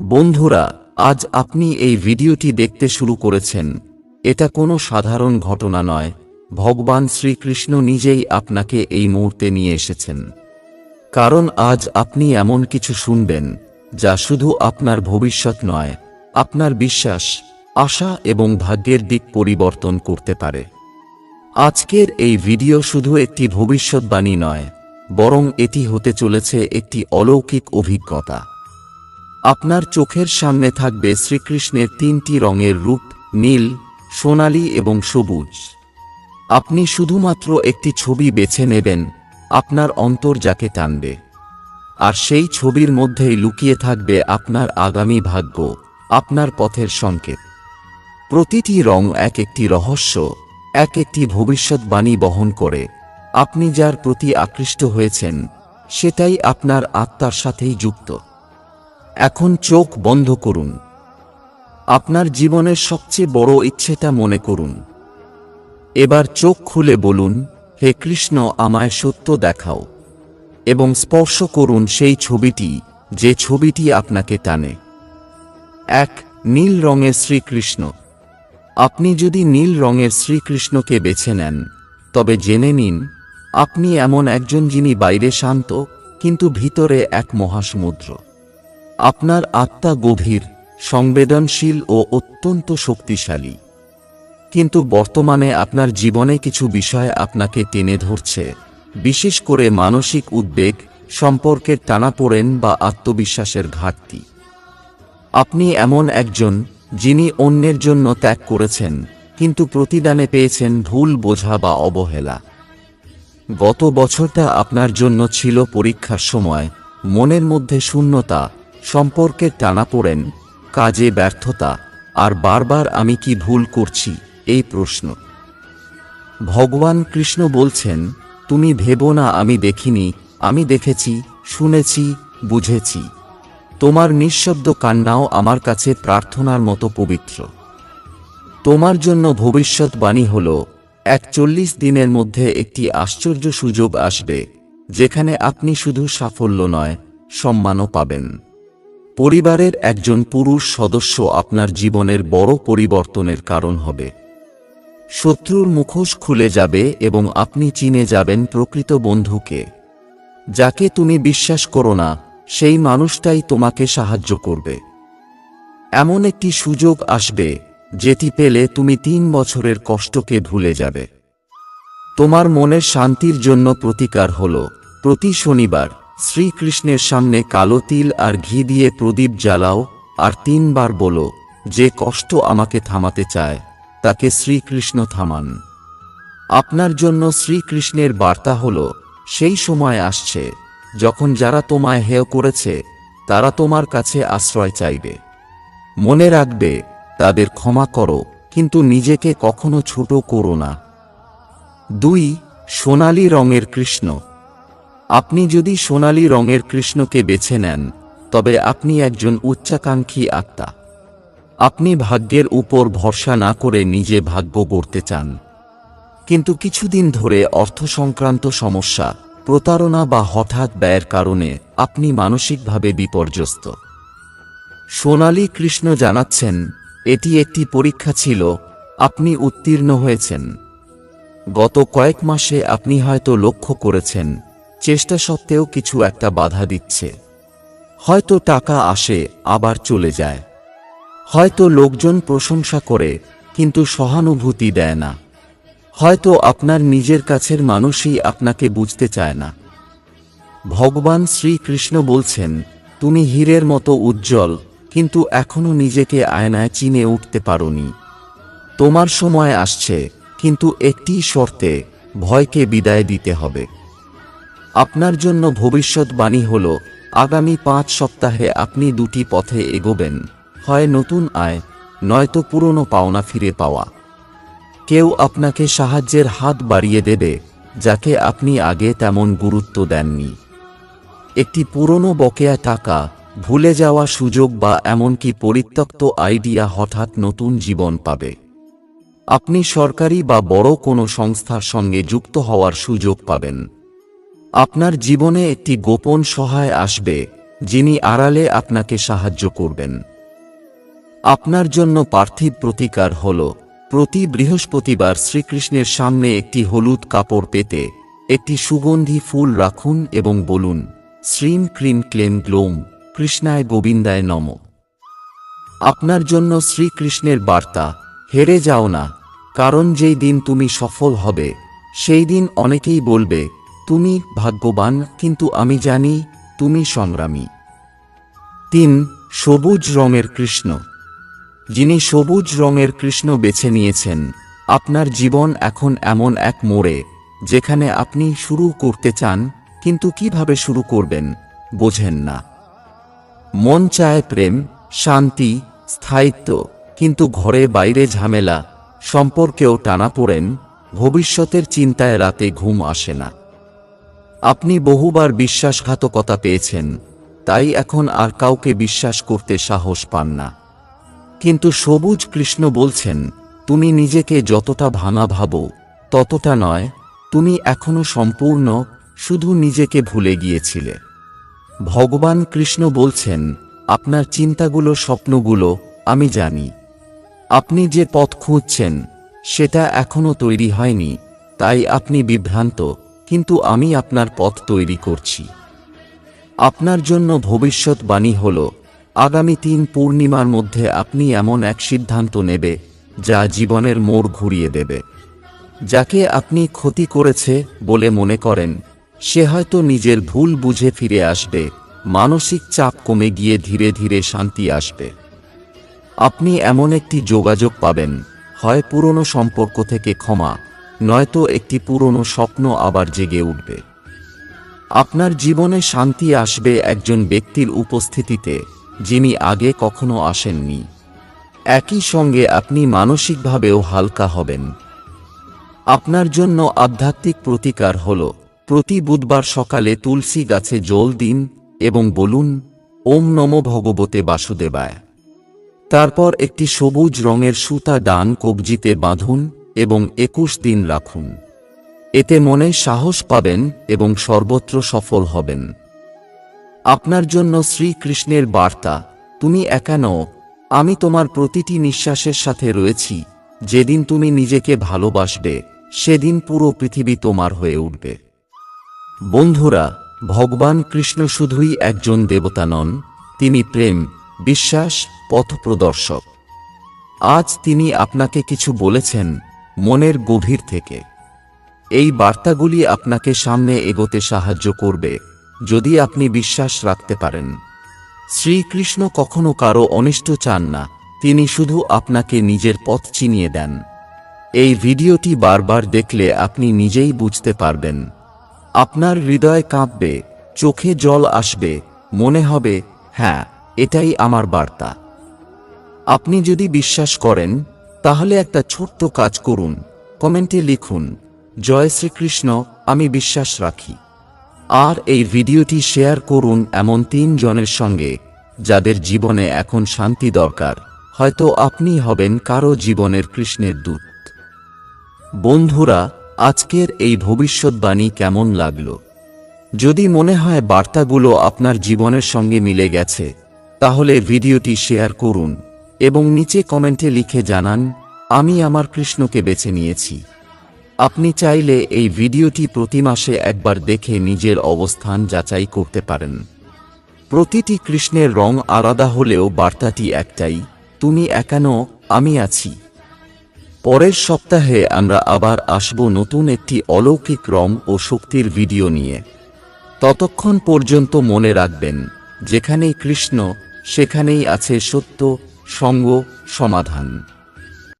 বন্ধুরা, আজ আপনি এই ভিডিওটি দেখতে শুরু করেছেন। এটা কোনো সাধারণ ঘটনা নয়। ভগবান শ্রীকৃষ্ণ নিজেই আপনাকে এই মুহূর্তে নিয়ে এসেছেন। কারণ আজ আপনি এমন কিছু শুনবেন, যা শুধু আপনার ভবিষ্যৎ নয়, আপনার বিশ্বাস, আশা এবং ভাগ্যের দিক পরিবর্তন করতে পারে। আজকের এই ভিডিও শুধু একটি ভবিষ্যৎবাণী নয়, বরং এটি হতে চলেছে একটি অলৌকিক অভিজ্ঞতা। আপনার চোখের সামনে থাকবে শ্রীকৃষ্ণের তিনটি রঙের রূপ, নীল, সোনালী এবং সবুজ। আপনি শুধুমাত্র একটি ছবি বেছে নেবেন, আপনার অন্তর যাকে টানবে। আর সেই ছবির মধ্যেই লুকিয়ে থাকবে আপনার আগামী ভাগ্য, আপনার পথের সংকেত। প্রতিটি রং এক একটি রহস্য, এক একটি ভবিষ্যৎবাণী বহন করে। আপনি যার প্রতি আকৃষ্ট হয়েছেন, সেটাই আপনার আত্মার সাথেই যুক্ত। এখন চোখ বন্ধ করুন। আপনার জীবনের সবচেয়ে বড় ইচ্ছেটা মনে করুন। এবার চোখ খুলে বলুন, হে কৃষ্ণ, আমায় সত্য দেখাও। এবং স্পর্শ করুন সেই ছবিটি, যে ছবিটি আপনাকে টানে। এক, নীল রঙের শ্রীকৃষ্ণ। আপনি যদি নীল রঙের শ্রীকৃষ্ণকে বেছে নেন, তবে জেনে নিন, আপনি এমন একজন যিনি বাইরে শান্ত, কিন্তু ভিতরে এক মহাসমুদ্র। আপনার আত্মা গভীর, সংবেদনশীল ও অত্যন্ত শক্তিশালী। কিন্তু বর্তমানে আপনার জীবনে কিছু বিষয় আপনাকে টেনে ধরছে, বিশেষ করে মানসিক উদ্বেগ, সম্পর্কের টানাপোড়েন বা আত্মবিশ্বাসের ঘাটতি। আপনি এমন একজন, যিনি অন্যের জন্য ত্যাগ করেছেন, কিন্তু প্রতিদানে পেয়েছেন ভুল বোঝা বা অবহেলা। গত বছরটা আপনার জন্য ছিল পরীক্ষার সময়, মনের মধ্যে শূন্যতা সম্পর্কের টানাপোড়েন কাজে ব্যর্থতা, আর বারবার আমি কি ভুল করছি, এই প্রশ্ন। ভগবান কৃষ্ণ বলছেন, তুমি ভেবো না, আমি দেখিনি, আমি দেখেছি, শুনেছি, বুঝেছি। তোমার নিঃশব্দ কান্নাও আমার কাছে প্রার্থনার মতো পবিত্র। তোমার জন্য ভবিষ্যৎবাণী হল, একচল্লিশ দিনের মধ্যে একটি আশ্চর্য সুযোগ আসবে, যেখানে আপনি শুধু সাফল্য নয়, সম্মানও পাবেন। পরিবারের একজন পুরুষ সদস্য আপনার জীবনের বড় পরিবর্তনের কারণ হবে। শত্রুর মুখোশ খুলে যাবে এবং আপনি চিনে যাবেন প্রকৃত বন্ধুকে। যাকে তুমি বিশ্বাস করো না, সেই মানুষটাই তোমাকে সাহায্য করবে। এমন একটি সুযোগ আসবে, যেটি পেলে তুমি তিন বছরের কষ্টকে ভুলে যাবে। তোমার মনের শান্তির জন্য প্রতিকার হল, প্রতি শনিবার। শ্রীকৃষ্ণের সামনে কালো তিল আর ঘি দিয়ে প্রদীপ জ্বালাও, আর তিনবার বলো, যে কষ্ট আমাকে থামাতে চায়, তাকে শ্রীকৃষ্ণ থামান। আপনার জন্য শ্রীকৃষ্ণের বার্তা হল, সেই সময় আসছে, যখন যারা তোমায় হেয় করেছে, তারা তোমার কাছে আশ্রয় চাইবে। মনে রাখবে, তাদের ক্ষমা করো, কিন্তু নিজেকে কখনো ছোট করো না। দুই, সোনালী রঙের কৃষ্ণ। আপনি যদি সোনালী রঙের কৃষ্ণকে বেছে নেন, তবে আপনি একজন উচ্চাকাঙ্ক্ষী আত্মা। আপনি ভাগ্যের উপর ভরসা না করে নিজে ভাগ্য গড়তে চান। কিন্তু কিছুদিন ধরে অর্থ সংক্রান্ত সমস্যা, প্রতারণা বা হঠাৎ ব্যয়ের কারণে আপনি মানসিকভাবে বিপর্যস্ত। সোনালী কৃষ্ণ জানাচ্ছেন, এটি একটি পরীক্ষা ছিল, আপনি উত্তীর্ণ হয়েছেন। গত কয়েক মাসে আপনি হয়তো লক্ষ্য করেছেন চেষ্টা সত্ত্বেও কিছু একটা বাধা দিচ্ছে। হয়তো টাকা আসে, আবার চলে যায়। হয়তো লোকজন প্রশংসা করে, কিন্তু সহানুভূতি দেয় না। হয়তো আপনার নিজের কাছের মানুষই আপনাকে বুঝতে চায় না। ভগবান শ্রীকৃষ্ণ বলছেন, তুমি হীরের মতো উজ্জ্বল, কিন্তু এখনও নিজেকে আয়নায় চিনে উঠতে পারোনি। তোমার সময় আসছে, কিন্তু একটি শর্তে ভয়কে বিদায় দিতে হবে। আপনার জন্য ভবিষ্যৎবাণী হল, আগামী পাঁচ সপ্তাহে আপনি দুটি পথে এগোবেন। হয় নতুন আয়, নয়তো পুরনো পাওনা ফিরে পাওয়া। কেউ আপনাকে সাহায্যের হাত বাড়িয়ে দেবে, যাকে আপনি আগে তেমন গুরুত্ব দেননি। একটি পুরনো বকেয়া টাকা, ভুলে যাওয়া সুযোগ বা এমনকি পরিত্যক্ত আইডিয়া হঠাৎ নতুন জীবন পাবে। আপনি সরকারি বা বড় কোনো সংস্থার সঙ্গে যুক্ত হওয়ার সুযোগ পাবেন। আপনার জীবনে একটি গোপন সহায় আসবে, যিনি আড়ালে আপনাকে সাহায্য করবেন। আপনার জন্য পার্থিব প্রতিকার হল, প্রতি বৃহস্পতিবার শ্রীকৃষ্ণের সামনে একটি হলুদ কাপড় পেতে, একটি সুগন্ধি ফুল রাখুন এবং বলুন, শ্রীম ক্রিম ক্লেম গ্লোম, কৃষ্ণায় গোবিন্দায় নম। আপনার জন্য শ্রীকৃষ্ণের বার্তা, হেরে যাও না, কারণ যেই দিন তুমি সফল হবে, সেই দিন অনেকেই বলবে তুমি ভাগ্যবান, কিন্তু আমি জানি তুমি সংগ্রামী। তিন, সবুজ রঙের কৃষ্ণ। যিনি সবুজ রঙের কৃষ্ণ বেছে নিয়েছেন, আপনার জীবন এখন এমন এক মোড়ে, যেখানে আপনি শুরু করতে চান, কিন্তু কীভাবে শুরু করবেন, বোঝেন না। মন চায় প্রেম, শান্তি, স্থায়িত্ব, কিন্তু ঘরে বাইরে ঝামেলা, সম্পর্কেও টানা পড়েন, ভবিষ্যতের চিন্তায় রাতে ঘুম আসে না। আপনি বহুবার বিশ্বাসঘাতকতা পেয়েছেন, তাই এখন আর কাউকে বিশ্বাস করতে সাহস পান না। কিন্তু সবুজ কৃষ্ণ বলছেন, তুমি নিজেকে যতটা ভাঙা ভাবো, ততটা নয়, তুমি এখনও সম্পূর্ণ, শুধু নিজেকে ভুলে গিয়েছিলে। ভগবান কৃষ্ণ বলছেন, আপনার চিন্তাগুলো, স্বপ্নগুলো, আমি জানি। আপনি যে পথ খুঁজছেন, সেটা এখনও তৈরি হয়নি, তাই আপনি বিভ্রান্ত। কিন্তু আমি আপনার পথ তৈরি করছি। আপনার জন্য ভবিষ্যৎবাণী হল, আগামী তিন পূর্ণিমার মধ্যে আপনি এমন এক সিদ্ধান্ত নেবে, যা জীবনের মোড় ঘুরিয়ে দেবে। যাকে আপনি ক্ষতি করেছে বলে মনে করেন, সে হয়তো নিজের ভুল বুঝে ফিরে আসবে, মানসিক চাপ কমে গিয়ে ধীরে ধীরে শান্তি আসবে। আপনি এমন একটি যোগাযোগ পাবেন, হয় পুরনো সম্পর্ক থেকে ক্ষমা নয়তো একটি পুরনো স্বপ্ন আবার জেগে উঠবে। আপনার জীবনে শান্তি আসবে একজন ব্যক্তির উপস্থিতিতে, যিনি আগে কখনো আসেননি। একই সঙ্গে আপনি মানসিকভাবেও হালকা হবেন। আপনার জন্য আধ্যাত্মিক প্রতিকার হল, প্রতি বুধবার সকালে তুলসী গাছে জল দিন এবং বলুন, ওম নম ভগবতে বাসুদেবায়। তারপর একটি সবুজ রঙের সুতা ডান কবজিতে বাঁধুন এবং একুশ দিন রাখুন। এতে মনে সাহস পাবেন এবং সর্বত্র সফল হবেন। আপনার জন্য শ্রীকৃষ্ণের বার্তা, তুমি একা আমি তোমার প্রতিটি নিঃশ্বাসের সাথে রয়েছি। যেদিন তুমি নিজেকে ভালোবাসবে, সেদিন পুরো পৃথিবী তোমার হয়ে উঠবে। বন্ধুরা, ভগবান কৃষ্ণ শুধুই একজন দেবতা নন, তিনি প্রেম, বিশ্বাস, পথপ্রদর্শক। আজ তিনি আপনাকে কিছু বলেছেন মনের গভীর থেকে। এই বার্তাগুলি আপনাকে সামনে এগোতে সাহায্য করবে, যদি আপনি বিশ্বাস রাখতে পারেন। শ্রীকৃষ্ণ কখনো কারও অনিষ্ট চান না, তিনি শুধু আপনাকে নিজের পথ চিনিয়ে দেন। এই ভিডিওটি বারবার দেখলে আপনি নিজেই বুঝতে পারবেন। আপনার হৃদয় কাঁপবে, চোখে জল আসবে, মনে হবে হ্যাঁ এটাই আমার বার্তা। আপনি যদি বিশ্বাস করেন তাহলে একটা ছোট্ট কাজ করুন। কমেন্টে লিখুন, জয় শ্রীকৃষ্ণ, আমি বিশ্বাস রাখি। আর এই ভিডিওটি শেয়ার করুন এমন তিন জনের সঙ্গে, যাদের জীবনে এখন শান্তি দরকার। হয়তো আপনি হবেন কারও জীবনের কৃষ্ণের দূত। বন্ধুরা, আজকের এই ভবিষ্যৎবাণী কেমন লাগল? যদি মনে হয় বার্তাগুলো আপনার জীবনের সঙ্গে মিলে গেছে, তাহলে ভিডিওটি শেয়ার করুন। এবং নিচে কমেন্টে লিখে জানান, আমি আমার কৃষ্ণকে বেছে নিয়েছি। আপনি চাইলে এই ভিডিওটি প্রতি মাসে একবার দেখে নিজের অবস্থান যাচাই করতে পারেন। প্রতিটি কৃষ্ণের রং আলাদা হলেও বার্তাটি একটাই, তুমি একানো, আমি আছি। পরের সপ্তাহে আমরা আবার আসব নতুন একটি অলৌকিক রং ও শক্তির ভিডিও নিয়ে। ততক্ষণ পর্যন্ত মনে রাখবেন, যেখানেই কৃষ্ণ, সেখানেই আছে সত্য সঙ্গ সমাধান।